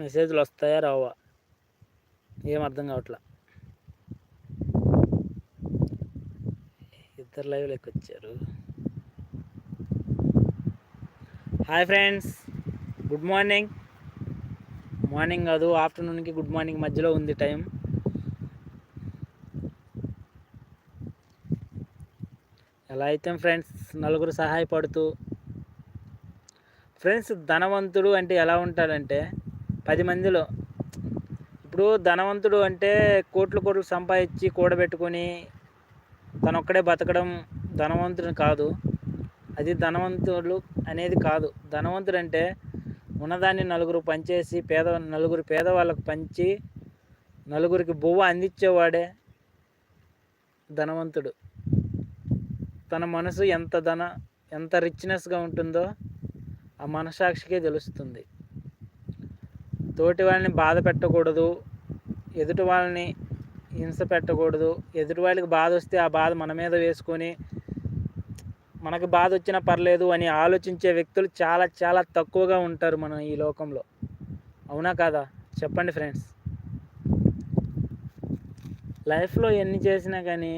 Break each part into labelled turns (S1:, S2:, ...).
S1: మెసేజ్లు వస్తాయా రావా? ఏం అర్థం కావట్లా? ఇద్దరు లైవ్లోకి వచ్చారు hi friends good morning. Morning కాదు ఆఫ్టర్నూన్కి గుడ్ మార్నింగ్ మధ్యలో ఉంది టైం. ఎలా అయితే ఫ్రెండ్స్? నలుగురు సహాయపడుతూ. ఫ్రెండ్స్ ధనవంతుడు అంటే ఎలా ఉంటాడంటే పది మందిలో. ఇప్పుడు ధనవంతుడు అంటే కోట్లు కోట్లు సంపాదించి కూడబెట్టుకొని తనొక్కడే బతకడం ధనవంతుడు కాదు. అది ధనవంతుడు అనేది కాదు. ధనవంతుడు అంటే ఉన్నదాన్ని నలుగురు పంచేసి పేద నలుగురు పేదవాళ్ళకు పంచి నలుగురికి బువ్వ అందించేవాడే ధనవంతుడు. తన మనసు ఎంత ధన ఎంత రిచ్నెస్గా ఉంటుందో ఆ మనసాక్షికే తెలుస్తుంది. తోటి వాళ్ళని బాధ పెట్టకూడదు ఎదుటి వాళ్ళని హింస పెట్టకూడదు ఎదుటి వాళ్ళకి బాధ వస్తే ఆ బాధ మన మీద వేసుకొని మనకు బాధ వచ్చినా పర్లేదు అని ఆలోచించే వ్యక్తులు చాలా చాలా తక్కువగా ఉంటారు మనం ఈ లోకంలో. అవునా కాదా? చెప్పండి ఫ్రెండ్స్. లైఫ్లో ఎన్ని చేసినా కానీ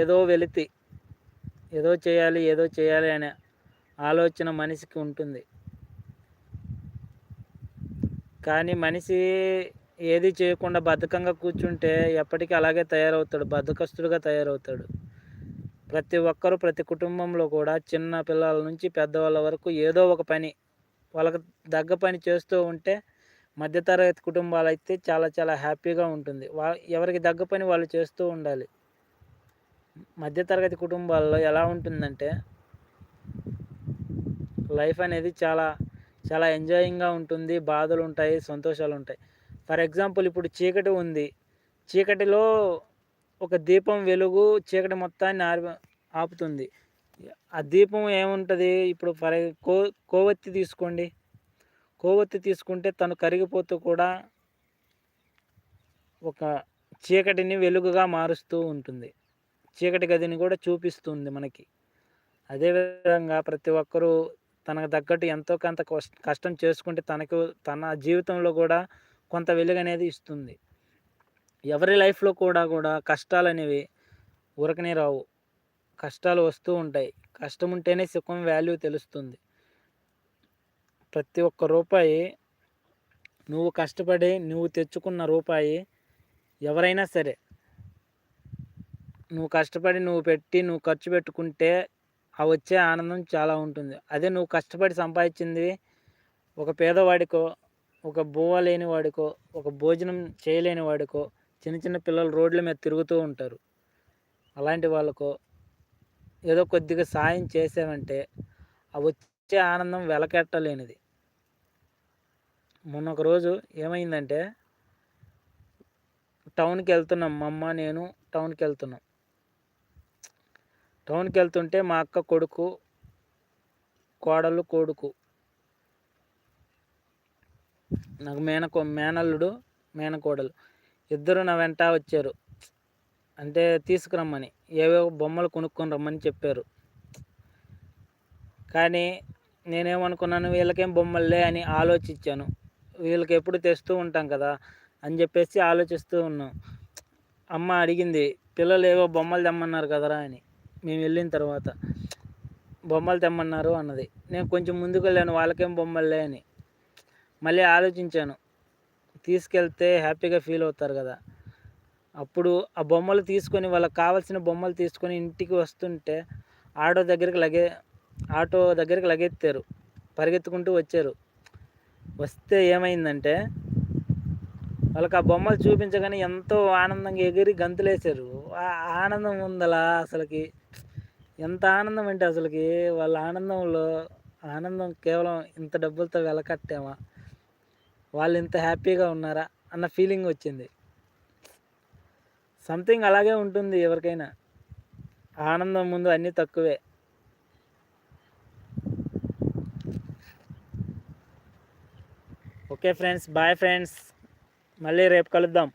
S1: ఏదో వెలితి ఏదో చేయాలి ఏదో చేయాలి అనే ఆలోచన మనిషికి ఉంటుంది. కానీ మనిషి ఏది చేయకుండా బద్ధకంగా కూర్చుంటే ఎప్పటికీ అలాగే తయారవుతాడు బద్ధకస్తుడిగా తయారవుతాడు. ప్రతి ఒక్కరూ ప్రతి కుటుంబంలో కూడా చిన్న పిల్లల నుంచి పెద్దవాళ్ళ వరకు ఏదో ఒక పని వాళ్ళకి దగ్గ పని చేస్తూ ఉంటే మధ్యతరగతి కుటుంబాలు అయితే చాలా చాలా హ్యాపీగా ఉంటుంది. వా ఎవరికి దగ్గ పని వాళ్ళు చేస్తూ ఉండాలి. మధ్యతరగతి కుటుంబాల్లో ఎలా ఉంటుందంటే లైఫ్ అనేది చాలా చాలా ఎంజాయింగ్గా ఉంటుంది బాధలు ఉంటాయి సంతోషాలు ఉంటాయి ఫర్ ఎగ్జాంపుల్ ఇప్పుడు చీకటి ఉంది. చీకటిలో ఒక దీపం వెలుగు చీకటి మొత్తాన్ని ఆరి ఆపుతుంది. ఆ దీపం ఏముంటుంది? ఇప్పుడు ఫర్ కో కోవత్తి తీసుకోండి. కోవత్తి తీసుకుంటే తను కరిగిపోతూ కూడా ఒక చీకటిని వెలుగుగా మారుస్తూ ఉంటుంది. చీకటి గదిని కూడా చూపిస్తుంది మనకి. అదేవిధంగా ప్రతి ఒక్కరూ తనకు తగ్గట్టు ఎంతో కొంత కష్టం చేసుకుంటే తనకు తన జీవితంలో కూడా కొంత వెలుగు అనేది ఇస్తుంది. ఎవరి లైఫ్లో కూడా కూడా కష్టాలు అనేవి ఉరకనే రావు. కష్టాలు వస్తూ ఉంటాయి. కష్టం ఉంటేనే సుఖం వాల్యూ తెలుస్తుంది. ప్రతి ఒక్క రూపాయి నువ్వు కష్టపడి నువ్వు తెచ్చుకున్న రూపాయి ఎవరైనా సరే నువ్వు కష్టపడి నువ్వు పెట్టి నువ్వు ఖర్చు పెట్టుకుంటే ఆ వచ్చే ఆనందం చాలా ఉంటుంది. అదే నువ్వు కష్టపడి సంపాదించింది ఒక పేదవాడికో ఒక బువ్వ లేని వాడికో ఒక భోజనం చేయలేని వాడికో చిన్న చిన్న పిల్లలు రోడ్ల మీద తిరుగుతూ ఉంటారు. అలాంటి వాళ్ళకో ఏదో కొద్దిగా సాయం చేసామంటే ఆ వచ్చే ఆనందం వెలకెట్టలేనిది. మొన్న ఒక రోజు ఏమైందంటే టౌన్కి వెళ్తున్నాం. మా అమ్మ నేను టౌన్కి వెళ్తున్నాం. టౌన్కి వెళ్తుంటే మా అక్క కొడుకు కోడలు కొడుకు. నాకు మేనకో మేనల్లుడు మేనకోడలు ఇద్దరు నా వెంట వచ్చారు. అంటే తీసుకురమ్మని. ఏవేవో బొమ్మలు కొనుక్కొని రమ్మని చెప్పారు. కానీ నేనేమనుకున్నాను వీళ్ళకేం బొమ్మలే అని ఆలోచించాను. వీళ్ళకి ఎప్పుడు తెస్తూ ఉంటాం కదా అని చెప్పేసి ఆలోచిస్తూ ఉన్నాం. అమ్మ అడిగింది పిల్లలు ఏవో బొమ్మలు తెమ్మన్నారు కదరా అని. మేము వెళ్ళిన తర్వాత బొమ్మలు తెమ్మన్నారు అన్నది. నేను కొంచెం ముందుకు వెళ్ళాను వాళ్ళకేం బొమ్మలే అని. మళ్ళీ ఆలోచించాను. తీసుకెళ్తే హ్యాపీగా ఫీల్ అవుతారు కదా. అప్పుడు ఆ బొమ్మలు తీసుకొని వాళ్ళకి కావాల్సిన బొమ్మలు తీసుకొని ఇంటికి వస్తుంటే ఆటో దగ్గరికి లగే ఆటో దగ్గరికి లగెత్తారు. పరిగెత్తుకుంటూ వచ్చారు. వస్తే ఏమైందంటే వాళ్ళకి ఆ బొమ్మలు చూపించగానే ఎంతో ఆనందంగా ఎగిరి గంతులేశారు. ఆ ఆనందం ఉందలా అసలుకి? ఎంత ఆనందం అంటే అసలుకి వాళ్ళ ఆనందంలో ఆనందం కేవలం ఇంత డబ్బులతో వెలకట్టామా? వాళ్ళు ఇంత హ్యాపీగా ఉన్నారా? అన్న ఫీలింగ్ వచ్చింది. సంథింగ్ అలాగే ఉంటుంది ఎవరికైనా. ఆనందం ముందు అన్నీ తక్కువే. Okay friends bye friends. మళ్ళీ రేపు కలుద్దాం.